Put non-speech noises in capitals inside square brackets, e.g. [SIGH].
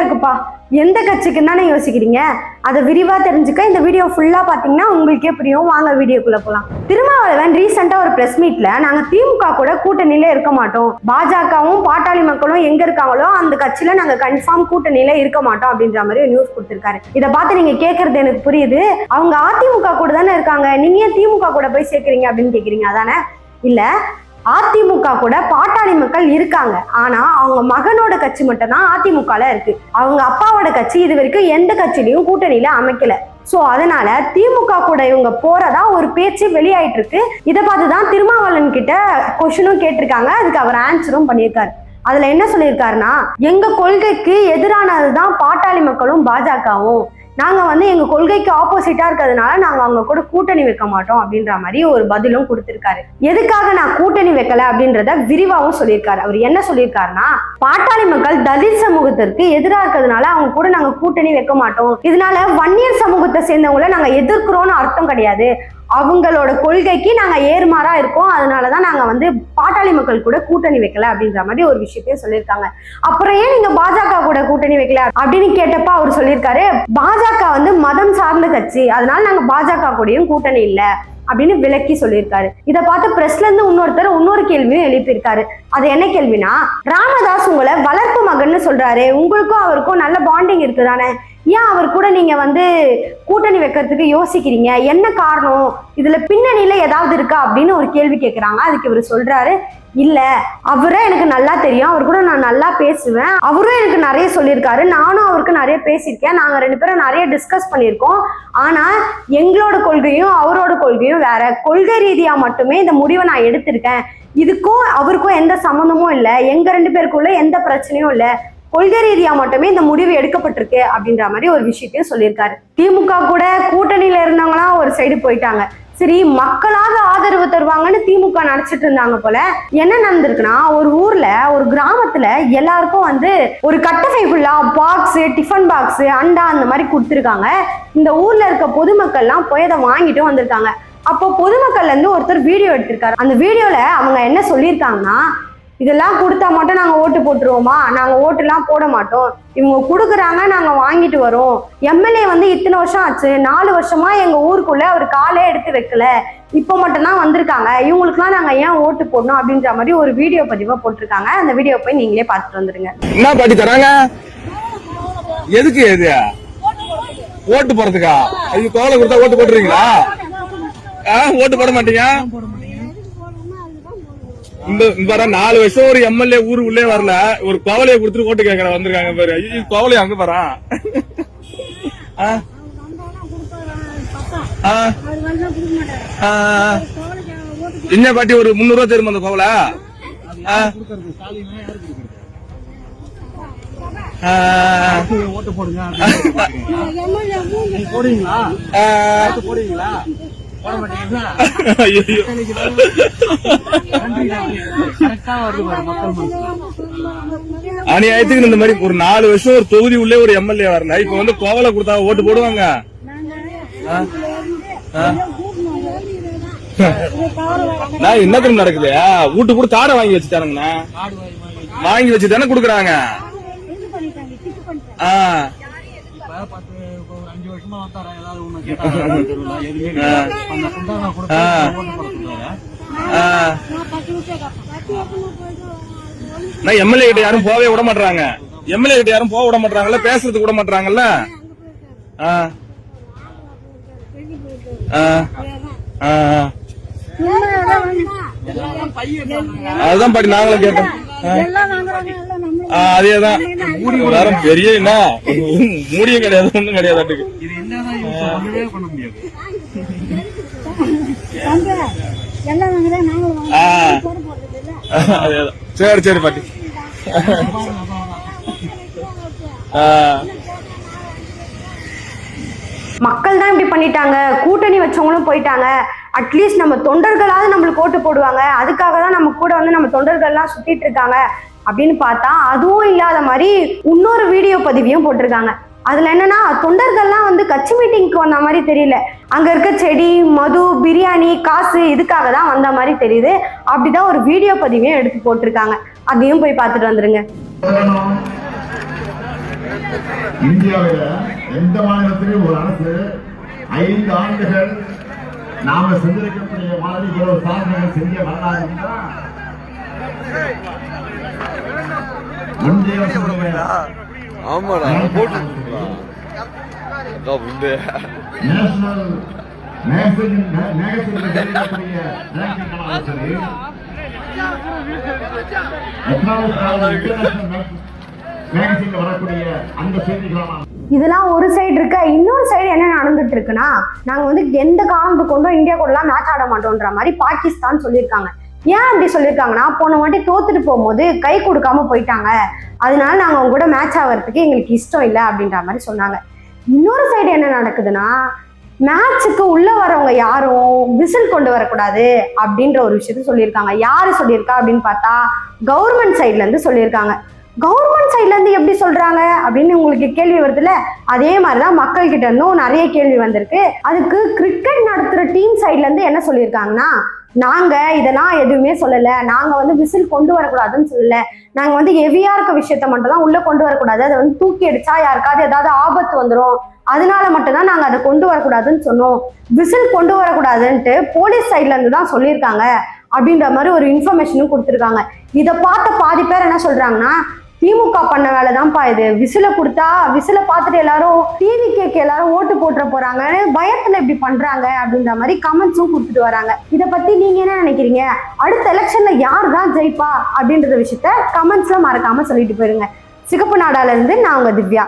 இருக்குப்பா. எந்த கட்சிக்குன்னு தானே யோசிக்கிறீங்க? அதை விரிவா தெரிஞ்சுக்க இந்த வீடியோ ஃபுல்லா பாத்தீங்கன்னா உங்களுக்கே புரியும். வாங்க வீடியோக்குள்ள போலாம். திருமாவளவன் ரீசெண்டாக ஒரு ப்ரெஸ் மீட்ல நாங்க திமுக கூட கூட்டணியில் இருக்க மாட்டோம். பாஜகவும் பாட்டாளி மக்களும் எங்க இருக்காங்களோ அந்த கட்சியில நாங்க கன்ஃபார்ம் கூட்டணியில் இருக்க மாட்டோம் அப்படின்ற மாதிரி நியூஸ் கொடுத்துருக்காரு. இதை பார்த்து நீங்க கேட்குறது எனக்கு புரியுது. அவங்க அதிமுக கூட தானே இருக்காங்க. நீங்க திமுக கூட போய் சேர்க்குறீங்க அப்படின்னு கேட்குறீங்க அதானே? இல்ல அதிமுக கூட பாட்டாளி மக்கள் இருக்காங்க. ஆனா அவங்க மகனோட கட்சி மட்டும் தான் அதிமுகல இருக்கு. அவங்க அப்பாவோட கட்சி இது வரைக்கும் எந்த கட்சியிலையும் கூட்டணியில அமைக்கல. சோ அதனால திமுக கூட இவங்க போறதா ஒரு பேச்சு வெளியாயிட்டு இருக்கு இதை பார்த்து தான் திருமாவளவன் கிட்ட கொஷனும் கேட்டிருக்காங்க. அதுக்கு அவர் ஆன்சரும் பண்ணியிருக்காரு. அதுல என்ன சொல்லியிருக்காருன்னா எங்க கொள்கைக்கு எதிரானதுதான் பாட்டாளி மக்களும் பாஜகவும். நாங்க வந்து எங்க கொள்கைக்கு ஆப்போசிட்டா இருக்கிறதுனால நாங்க அவங்க கூட கூட்டணி வைக்க மாட்டோம் அப்படின்ற மாதிரி ஒரு பதிலும் கொடுத்திருக்காரு. எதுக்காக நான் கூட்டணி வைக்கல அப்படின்றத விரிவாகவும் சொல்லியிருக்காரு. அவர் என்ன சொல்லியிருக்காருன்னா பாட்டாளி மக்கள் தலித் சமூகத்திற்கு எதிராக இருக்கிறதுனால அவங்க கூட நாங்க கூட்டணி வைக்க மாட்டோம். இதனால வன்னியர் சமூகத்தை சேர்ந்தவங்கள நாங்க எதிர்க்கிறோம்னு அர்த்தம் கிடையாது. அவங்களோட கொள்கைக்கு நாங்க ஏர்மாறா இருக்கோம். அதனாலதான் நாங்க வந்து பாட்டாளி மக்கள் கூட கூட்டணி வைக்கல அப்படின்ற மாதிரி ஒரு விஷயத்தையும் சொல்லியிருக்காங்க. அப்புறம் ஏன் நீங்க பாஜக கூட கூட்டணி வைக்கல அப்படின்னு கேட்டப்ப அவர் சொல்லியிருக்காரு பாஜக சார்ந்த கட்சி. அதனால நாங்க பாஜக கூடயும் கூட்டணி இல்ல அப்படின்னு விளக்கி சொல்லியிருக்காரு. இதை பார்த்து பிரஸ்ல இருந்து இன்னொருத்தர் இன்னொரு கேள்வியும் எழுப்பியிருக்காரு. அது என்ன கேள்வினா ராமதாஸ் உங்களை வளர்ப்பு மகன் சொல்றாரு. உங்களுக்கும் அவருக்கும் நல்ல போரிங் இருக்குது தானே ஏன் அவர் கூட நீங்க வந்து கூட்டணி வைக்கிறதுக்கு யோசிக்கிறீங்க? என்ன காரணம்? இதுல பின்னணியில ஏதாவது இருக்கா அப்படின்னு ஒரு கேள்வி கேட்குறாங்க அதுக்கு இவர் சொல்றாரு இல்ல அவரை எனக்கு நல்லா தெரியும். அவர் கூட நான் நல்லா பேசுவேன். அவரும் எனக்கு நிறைய சொல்லியிருக்காரு. நானும் அவருக்கு நிறைய பேசியிருக்கேன். நாங்க ரெண்டு பேரும் நிறைய டிஸ்கஸ் பண்ணியிருக்கோம். ஆனா எங்களோட கொள்கையும் அவரோட கொள்கையும் வேற. கொள்கை ரீதியா மட்டுமே இந்த முடிவை நான் எடுத்திருக்கேன். இதுக்கும் அவருக்கும் எந்த சம்மந்தமும் இல்லை. எங்க ரெண்டு பேருக்குள்ள எந்த பிரச்சனையும் இல்லை. கொள்கை ரீதியா மட்டுமே இந்த முடிவு எடுக்கப்பட்டிருக்கு அப்படின்ற மாதிரி ஒரு விஷயத்தையும் சொல்லியிருக்காரு. திமுக கூட கூட்டணியில இருந்தவங்களாம் ஒரு சைடு போயிட்டாங்க. சரி மக்களாக ஆதரவு தருவாங்கன்னு திமுக நினைச்சிட்டு இருந்தாங்க போல என்ன நடந்திருக்குன்னா ஒரு ஊர்ல ஒரு கிராமத்துல எல்லாருக்கும் வந்து ஒரு கட்டை ஃபுல்லா பாக்ஸ் டிஃபன் பாக்ஸ் அண்டா அந்த மாதிரி கொடுத்துருக்காங்க. இந்த ஊர்ல இருக்க பொதுமக்கள்லாம் போய் அதை வாங்கிட்டு வந்திருக்காங்க. அப்போ பொதுமக்கள்ல இருந்து ஒருத்தர் வீடியோ எடுத்திருக்காரு. அந்த வீடியோல அவங்க என்ன சொல்லியிருக்காங்கன்னா இதெல்லாம் கொடுத்தா மட்டும் நாங்க ஓட்டு போட்டுருவோமா? நாங்க ஓட்டுலாம் போட மாட்டோம். இவங்க கொடுக்குறாங்க நாங்க வாங்கிட்டு வரோம். எம்எல்ஏ வந்து இத்தனை வருஷம் ஆச்சு. நாலு வருஷமா எங்க ஊருக்குள்ள அவர் காலே எடுத்து வைக்கல. இப்போ மட்டும்தான் வந்திருக்காங்க. இவங்களுக்குலாம் நாங்க ஏன் ஓட்டு போடணும் அப்படின்ற மாதிரி ஒரு வீடியோ பதிவா போட்டிருக்காங்க. அந்த வீடியோ போய் நீங்களே பார்த்துட்டு வந்துருங்க. என்ன பாட்டி தராங்க? எதுக்கு எது ஓட்டு போறதுக்கா அது கோலை கொடுத்தா ஓட்டு போட்டுறீங்களா ஓட்டு போட மாட்டீங்க? இந்த இந்த பாரு, நாலு வருஷம் ஒரு எம்எல்ஏ ஊரு உள்ளே வரல. ஒரு கோவலையை கொடுத்துட்டு ஓட்டு கேட்கற வந்திருக்காங்க பாரு. ஐயோ கோவலை அங்க பாரா. ஆ? ஆ? ஆ. என்ன பாட்டி ஒரு முன்னூறு ரூபா தெரியுமா அந்த கோவலை? ஆ? ஆ. ஓட்டு போடுங்க போடுவீங்களா? போடுவீங்களா அநியாயத்துக்கு இந்த மாதிரி ஒரு நாலு வருஷம் ஒரு தொகுதி உள்ளே ஒரு எம்எல்ஏ வரல. இப்ப வந்து கோவலை கொடுத்தா ஓட்டு போடுவாங்க. நான் என்ன திரும்ப நடக்குது? வீட்டு கூட தாடை வாங்கி வச்சுட்டானுங்கண்ணா. வாங்கி வச்சு தானே குடுக்குறாங்க. ஆ. வருஷமா வந்தாரா? ஏதாவது ஒண்ணு கேட்டாரா? [LAUGHS] எதுவுமே. அந்த குண்டான. நான் எம்எல்ஏ கிட்ட யாரும் போகவே விட மாட்டாங்க எம்எல்ஏ கிட்ட யாரும் போக விட மாட்டாங்கல்ல பேசுறதுக்கு விட மாட்டாங்கல்ல ஆ. ஆ. ஆ. அதுதான் பாட்டி நாங்களும் கேட்டோம். அதேதான். எல்லாரும் பெரிய என்ன மூடியும் கிடையாது ஒண்ணும் கிடையாது சரி சரி பாட்டி. மக்கள் தான் இப்படி பண்ணிட்டாங்க. கூட்டணி வச்சவங்களும் போயிட்டாங்க. அட்லீஸ்ட் நம்ம தொண்டர்களாவது நம்மளுக்கு ஓட்டு போடுவாங்க. அதுக்காக தான் நம்ம கூட வந்து நம்ம தொண்டர்கள்லாம் சுத்திட்டு இருக்காங்க. அப்படின்னு பார்த்தா அதுவும் இல்லாத மாதிரி இன்னொரு வீடியோ பதிவையும் போட்டிருக்காங்க. அதுல என்னன்னா தொண்டர்கள்லாம் வந்து கட்சி மீட்டிங்க்கு வந்த மாதிரி தெரியல. அங்க இருக்க செடி மது பிரியாணி காசு இதுக்காக தான் வந்த மாதிரி தெரியுது. அப்படிதான் ஒரு வீடியோ பதிவையும் எடுத்து போட்டிருக்காங்க. அதையும் போய் பார்த்துட்டு வந்துருங்க. இந்தியாவில எந்த மாநிலத்திலும் ஒரு அரசு ஐந்து ஆண்டுகள் நாம செஞ்சிருக்கக்கூடிய மாதிரி இவ்வளவு சாதனைகள் செஞ்ச வரலாறு இதெல்லாம் ஒரு சைடு இருக்க? இன்னொரு சைடு என்ன நடந்துட்டு இருக்குன்னா நாங்க வந்து எந்த காரணத்து கொண்டும் இந்தியா கூடலாம் மேட்ச் ஆட மாட்டோம்ன்ற மாதிரி பாகிஸ்தான் சொல்லியிருக்காங்க. ஏன் அப்படி சொல்லியிருக்காங்கன்னா போன வாட்டி தோத்துட்டு போகும்போது கை கொடுக்காம போயிட்டாங்க. அதனால நாங்கள் அவங்க கூட மேட்ச் ஆகிறதுக்கு எங்களுக்கு இஷ்டம் இல்லை அப்படின்ற மாதிரி சொன்னாங்க. இன்னொரு சைடு என்ன நடக்குதுன்னா மேட்ச்சுக்கு உள்ள வரவங்க யாரும் விசில் கொண்டு வரக்கூடாது அப்படின்ற ஒரு விஷயத்த சொல்லியிருக்காங்க. யாரு சொல்லியிருக்கா அப்படின்னு பார்த்தா கவர்மெண்ட் சைட்ல இருந்து சொல்லியிருக்காங்க. கவர்மெண்ட் சைட்ல இருந்து எப்படி சொல்றாங்க அப்படின்னு உங்களுக்கு கேள்வி வருதுல்ல அதே மாதிரிதான் மக்கள் கிட்ட இருந்தும் நிறைய கேள்வி வந்திருக்கு. அதுக்கு கிரிக்கெட் நடத்துற டீம் சைட்ல இருந்து என்ன சொல்லியிருக்காங்கன்னா நாங்க இதெல்லாம் எதுவுமே சொல்லல. நாங்க வந்து விசில் கொண்டு வரக்கூடாதுன்னு சொல்லல. நாங்க வந்து ஹெவியா இருக்க விஷயத்த மட்டும் தான் உள்ள கொண்டு வரக்கூடாது. அதை வந்து தூக்கி அடிச்சா யாருக்காவது ஏதாவது ஆபத்து வந்துடும் அதனால மட்டும்தான் நாங்க அதை கொண்டு வரக்கூடாதுன்னு சொன்னோம். விசில் கொண்டு வரக்கூடாதுன்ட்டு போலீஸ் சைட்ல இருந்து தான் சொல்லியிருக்காங்க. அப்படின்ற மாதிரி ஒரு இன்ஃபர்மேஷனும் கொடுத்துருக்காங்க. இதை பார்த்த பாதி பேர் என்ன சொல்றாங்கன்னா திமுக பண்ண வேலை தான்ப்பா இது. விசில கொடுத்தா விசில பார்த்துட்டு எல்லாரும் டிவி கேக்கு எல்லாரும் ஓட்டு போட்டுற போறாங்கன்னு பயத்துல இப்படி பண்றாங்க அப்படின்ற மாதிரி கமெண்ட்ஸும் கொடுத்துட்டு வராங்க. இதை பத்தி நீங்க என்ன நினைக்கிறீங்க? அடுத்த எலெக்ஷன்ல யார் தான் ஜெயிப்பா அப்படின்றத விஷயத்த கமெண்ட்ஸ்ல மறக்காம சொல்லிட்டு போயிருங்க. சிகப்பு நாடால இருந்து நான் உங்க திவ்யா.